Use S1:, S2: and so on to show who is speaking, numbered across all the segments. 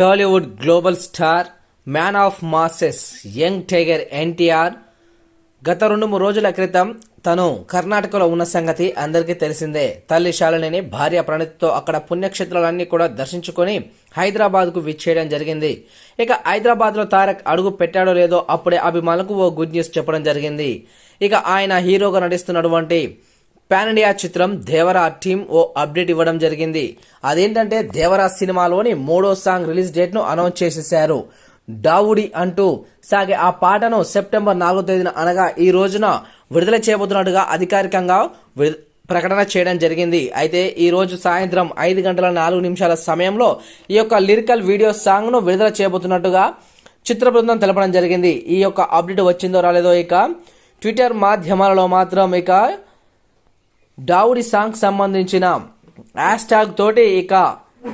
S1: Tollywood global star man of masses young tiger NTR గత రెండు మూడు రోజుల క్రితం తను కర్ణాటకలో ఉన్న సంగతి అందరికీ తెలిసిందే. తల్లి శాలిని భార్య ప్రణతితో అక్కడ పుణ్యక్షేత్రాలన్నీ కూడా దర్శించుకొని హైదరాబాద్కు విచ్చేయడం జరిగింది. ఇక హైదరాబాద్లో తారక్ అడుగు పెట్టాడో లేదో అప్పుడే అభిమానులకు ఓ గుడ్ న్యూస్ చెప్పడం జరిగింది. ఇక ఆయన హీరోగా నటిస్తున్నటువంటి పాన్ ఇండియా చిత్రం దేవరా టీం ఓ అప్డేట్ ఇవ్వడం జరిగింది. అదేంటంటే దేవరా సినిమాలోని మూడో సాంగ్ రిలీజ్ డేట్ను అనౌన్స్ చేసేశారు. డావుడి అంటూ సాగే ఆ పాటను సెప్టెంబర్ నాలుగో తేదీన అనగా ఈ రోజున విడుదల చేయబోతున్నట్టుగా అధికారికంగా ప్రకటన చేయడం జరిగింది. అయితే ఈ రోజు సాయంత్రం ఐదు గంటల నాలుగు నిమిషాల సమయంలో ఈ యొక్క లిరికల్ వీడియో సాంగ్ను విడుదల చేయబోతున్నట్టుగా చిత్ర బృందం తెలపడం జరిగింది. ఈ యొక్క అప్డేట్ వచ్చిందో రాలేదో ఇక ట్విట్టర్ మాధ్యమాలలో మాత్రం ఇక డావుడి సాంగ్ సంబంధించిన హ్యాష్ ట్యాగ్ తోటి ఇక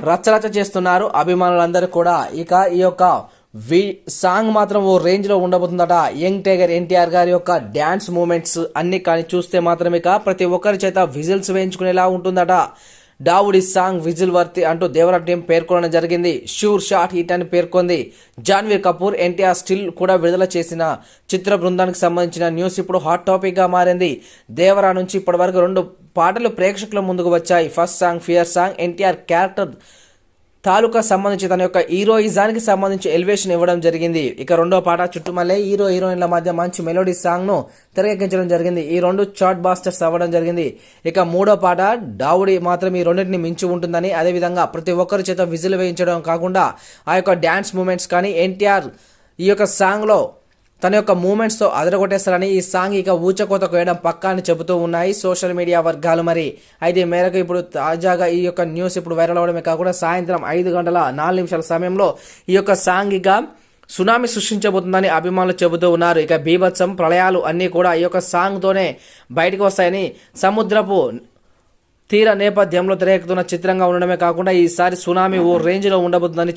S1: రచ్చరచ్చ చేస్తున్నారు అభిమానులందరూ కూడా. ఇక ఈ యొక్క వి సాంగ్ మాత్రం ఓ రేంజ్లో ఉండబోతుందట. యంగ్ టైగర్ ఎన్టీఆర్ గారి యొక్క డ్యాన్స్ మూమెంట్స్ అన్ని కానీ చూస్తే మాత్రం ఇక ప్రతి ఒక్కరి చేత విజిల్స్ వేయించుకునేలా ఉంటుందట. డావుడి సాంగ్ విజిల్ వర్తి అంటూ దేవరా టీం పేర్కొనడం జరిగింది. షూర్ షాట్ హిట్ అని పేర్కొంది. జాన్వీర్ కపూర్ ఎన్టీఆర్ స్టిల్ కూడా విడుదల చేసిన చిత్ర బృందానికి సంబంధించిన న్యూస్ ఇప్పుడు హాట్ టాపిక్గా మారింది. దేవరా నుంచి ఇప్పటివరకు రెండు పాటలు ప్రేక్షకుల ముందుకు వచ్చాయి. First song fear song NTR character తాలూకా సంబంధించి తన యొక్క హీరోయిజానికి సంబంధించి ఎలివేషన్ ఇవ్వడం జరిగింది. ఇక రెండో పాట చుట్టుమల్లే హీరో హీరోయిన్ల మధ్య మంచి మెలోడీ సాంగ్ను తెరకెక్కించడం జరిగింది. ఈ రెండు చాట్ బాస్టర్స్ అవ్వడం జరిగింది. ఇక మూడో పాట డావుడి మాత్రం ఈ రెండింటిని మించి ఉంటుందని అదేవిధంగా ప్రతి ఒక్కరి చేత విజిల్ వేయించడం కాకుండా ఆ యొక్క డ్యాన్స్ మూమెంట్స్ కానీ ఎన్టీఆర్ ఈ యొక్క సాంగ్లో తన యొక్క మూమెంట్స్తో అదరగొట్టేస్తారని ఈ సాంగ్ ఇక ఊచకోత కోయడం పక్కా అని చెబుతూ ఉన్నాయి సోషల్ మీడియా వర్గాలు మరి. అయితే మేరకు ఇప్పుడు తాజాగా ఈ యొక్క న్యూస్ ఇప్పుడు వైరల్ అవడమే కాకుండా సాయంత్రం ఐదు గంటల నాలుగు నిమిషాల సమయంలో ఈ యొక్క సాంగ్ ఇక సునామీ సృష్టించబోతుందని అభిమానులు చెబుతూ ఉన్నారు. ఇక బీభత్సం ప్రళయాలు అన్నీ కూడా ఈ యొక్క సాంగ్తోనే బయటకు వస్తాయని సముద్రపు తీర నేపథ్యంలో తెరకెక్కుతున్న చిత్రంగా ఉండడమే కాకుండా ఈసారి సునామీ ఓ రేంజ్లో ఉండబోతుందని